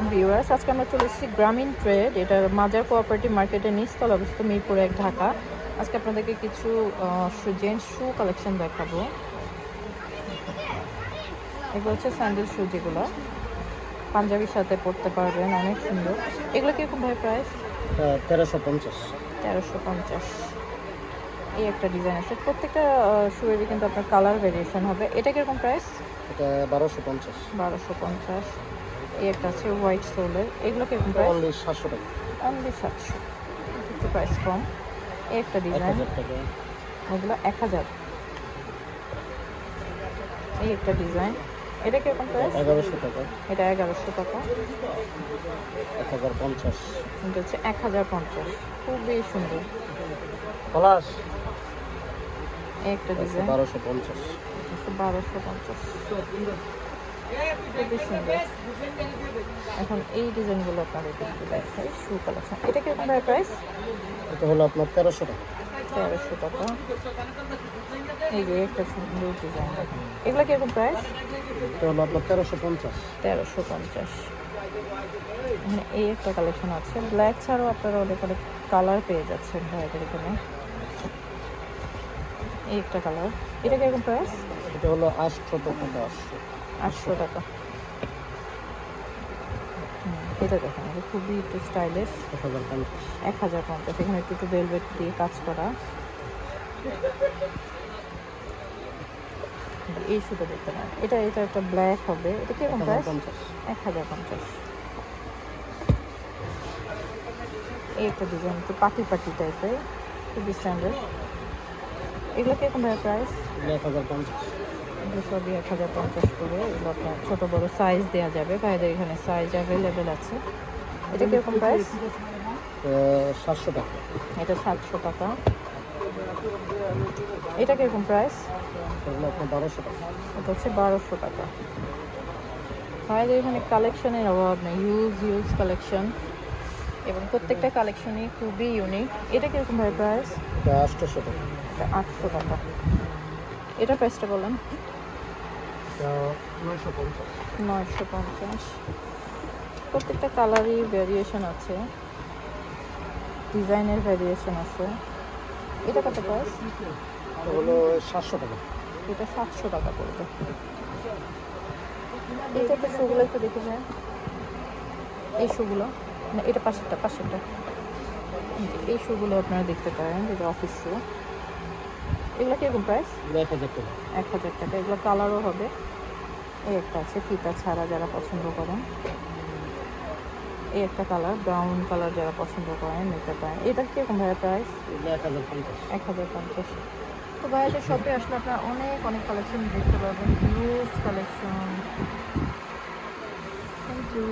আলাইকুম ভিউয়ার্স। আজকে আমরা চলে এসেছি গ্রামীণ ট্রেড। এটা মাজার কোঅপারেটিভ মার্কেটের নিচতলা অবস্থিত মিরপুর এক ঢাকা। আজকে আপনাদেরকে কিছু জেন্টস শু কালেকশন দেখাবো। এগুলো হচ্ছে স্যান্ডেল শু যেগুলো। পাঞ্জাবির সাথে পরতে পারবেন অনেক সুন্দর। এগুলো কীরকম ভাই প্রাইস? তেরোশো পঞ্চাশ। তেরোশো পঞ্চাশ। এই একটা ডিজাইন আছে। প্রত্যেকটা শুয়েরই কিন্তু আপনার কালার ভেরিয়েশন হবে। এটা কীরকম প্রাইস এটা বারোশো পঞ্চাশ। বারোশো পঞ্চাশ। একটা আছে হোয়াইট সোলের এগুলো কীরকম প্রাইস অনলি সাতশো টাকা। অনলি সাতশো। একটু প্রাইস কম। একটা ডিজাইন ওগুলো এক হাজার। এই একটা ডিজাইন এটা কীরকম প্রাইস এগারোশো টাকা। এটা এগারোশো টাকা। এক হাজার পঞ্চাশ। এটা হচ্ছে এক হাজার পঞ্চাশ। খুবই সুন্দর। পলাশ। একটা ডিজাইন বারোশো পঞ্চাশ। বারোশো পঞ্চাশ। খুবই সুন্দর এখন এই ডিজাইনগুলো আপনাদেরকে একটু দেখাই শু কালেকশন এটা কীরকম ভাই প্রাইস এটা হলো আপনার তেরোশো টাকা। তেরোশো টাকা। এই যে একটা সুন্দর ডিজাইন। এগুলো কীরকম প্রাইস এটা হলো আপনার তেরোশো পঞ্চাশ। তেরোশো পঞ্চাশ। মানে এই একটা কালেকশন আছে। ব্ল্যাক ছাড়াও আপনারা অনেক অনেক কালার পেয়ে যাচ্ছেন ভাইদের এখানে। এই একটা কালার এটা কীরকম প্রাইস এটা হলো আটশো টাকা দশ আটশো টাকা। এটা দেখেন এটা খুবই একটু স্টাইলিশ এক হাজার পঞ্চাশ। এখানে একটু একটু ভেলভেট দিয়ে কাজ করা। এই শুধু দেখতে পারেন। এটা এটা একটা ব্ল্যাক হবে। এটা কীরকম প্রাইস এক হাজার পঞ্চাশ। এই একটা ডিজাইন একটু পাটি পাটি টাইপের খুবই স্ট্যান্ডার্ড এগুলো কীরকম প্রাইস এক হাজার পঞ্চাশ। সবই এক হাজার পঞ্চাশ করে এগুলো আপনার ছোটো বড়ো সাইজ দেওয়া যাবে। ভাইদের এখানে সাইজ অ্যাভেলেবেল আছে। এটা কীরকম প্রাইস সাতশো টাকা। এটা সাতশো টাকা। এটা কীরকম প্রাইস বারোশো টাকা। এটা হচ্ছে বারোশো টাকা। ভাইদের এখানে কালেকশনের অভাব নেই। ইউজ ইউজ কালেকশন এবং প্রত্যেকটা কালেকশনই খুবই ইউনিক এটা কীরকম ভাই প্রাইস আটশোশো টাকা। আটশো টাকা। এটা প্রাইসটা বলেন। এটা নয়শো পঞ্চাশ। প্রত্যেকটা কালারই ভ্যারিয়েশন আছে। ডিজাইনের ভ্যারিয়েশন আছে। এটা কত প্রাইস হলো সাতশো টাকা। এটা সাতশো টাকা পড়বে। এই টাইপের শুগুলো একটু দেখে যায় এই শুগুলো না এটা পাশেরটা পাশেরটা। এই শুগুলো আপনারা দেখতে পারেন যেটা অফিস শু এগুলো কীরকম প্রাইস এক হাজার টাকা। এক হাজার টাকা। এগুলো কালারও হবে। এই একটা আছে ফিতা ছাড়া যারা পছন্দ করেন। এই একটা কালার ব্রাউন কালার যারা পছন্দ করেন নিতে পারেন এটা কীরকম ভাইয়া প্রাইস এক হাজার পঞ্চাশ। এক হাজার পঞ্চাশ। তো ভাইয়াদের শপে আসলে আপনারা অনেক অনেক কালেকশন দেখতে পাবেন হিউজ কালেকশন থ্যাংক ইউ